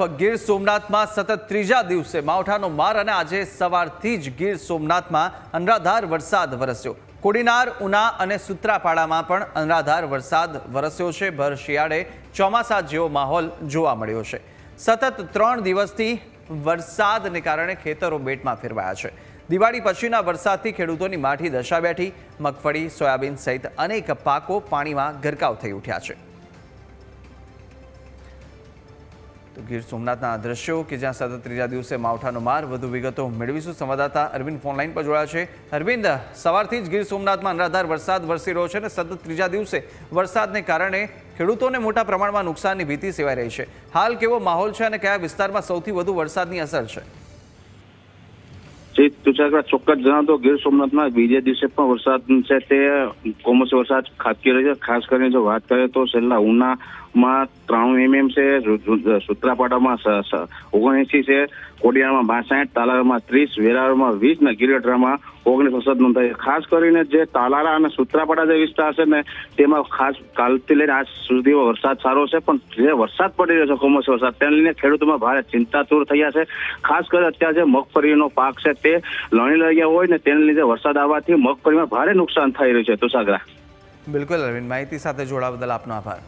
ગીર સોમનાથમાં સતત ત્રીજા દિવસે માવઠાનો માર અને આજે સવારથી જ ગીર સોમનાથમાં અનરાધાર વરસાદ વરસ્યો. કોડીનાર, ઉના અને સુત્રાપાડામાં પણ અનરાધાર વરસાદ વરસ્યો છે. ભર શિયાળે ચોમાસા જેવો માહોલ જોવા મળ્યો છે. સતત ત્રણ દિવસથી વરસાદને કારણે ખેતરો બેટમાં ફેરવાયા છે. દિવાળી પછીના વરસાદથી ખેડૂતોની માઠી દશા બેઠી. મગફળી, સોયાબીન સહિત અનેક પાકો પાણીમાં ગરકાવ થઈ ઉઠ્યા છે. તો ગીર સોમનાથના દ્રશ્યો કે જ્યાં સતત ત્રીજા દિવસે માવઠાનો માર, વધુ વિગતો મેળવીશું. સંવાદદાતા અરવિંદ ફોનલાઈન પર જોડાયા છે. અરવિંદ, સવારથી જ ગીર સોમનાથમાં અનરાધાર વરસાદ વરસી રહ્યો છે અને સતત ત્રીજા દિવસે વરસાદને કારણે ખેડૂતોને મોટા પ્રમાણમાં નુકસાનની ભીતિ સેવાઈ રહી છે. હાલ કેવો માહોલ છે અને કયા વિસ્તારમાં સૌથી વધુ વરસાદની અસર છે? જે તુષાર ચોક્કસ જણાવતો, ગીર સોમનાથમાં બીજા દિવસે પણ વરસાદ છે તે કોમર્શિયલ વરસાદ ખાબકી રહ્યો છે ખાસ કરીને જો વાત કરીએ તો છેલ્લા ઉનામાં ત્રાણું એમએમ છે સુત્રાપાડામાં ઓગણએંસી છે, કોડિયામાં બાસઠ, તાલાળામાં ત્રીસ, વેરાવળમાં વીસ ને ગિરગઢરામાં ઓગણીસ વરસાદ નોંધાયો. ખાસ કરીને જે તાલાળા અને સુત્રાપાડા જે વિસ્તાર છે ને, તેમાં ખાસ કાલથી લઈને આજ સુધી વરસાદ સારો છે, પણ જે વરસાદ પડી રહ્યો છે કોમર્શિયલ વરસાદ, તેને લઈને ખેડૂતોમાં ભારે ચિંતાતુર થયા છે ખાસ કરીને અત્યારે જે મગફળીનો પાક છે તે લણી લઈ હોય ને તેને લીધે વરસાદ આવવાથી મગફળીમાં ભારે નુકસાન થઈ રહ્યું છે. તુષાગ્રા બિલકુલ અરવિંદ, માહિતી સાથે જોડાવા બદલ આપનો આભાર.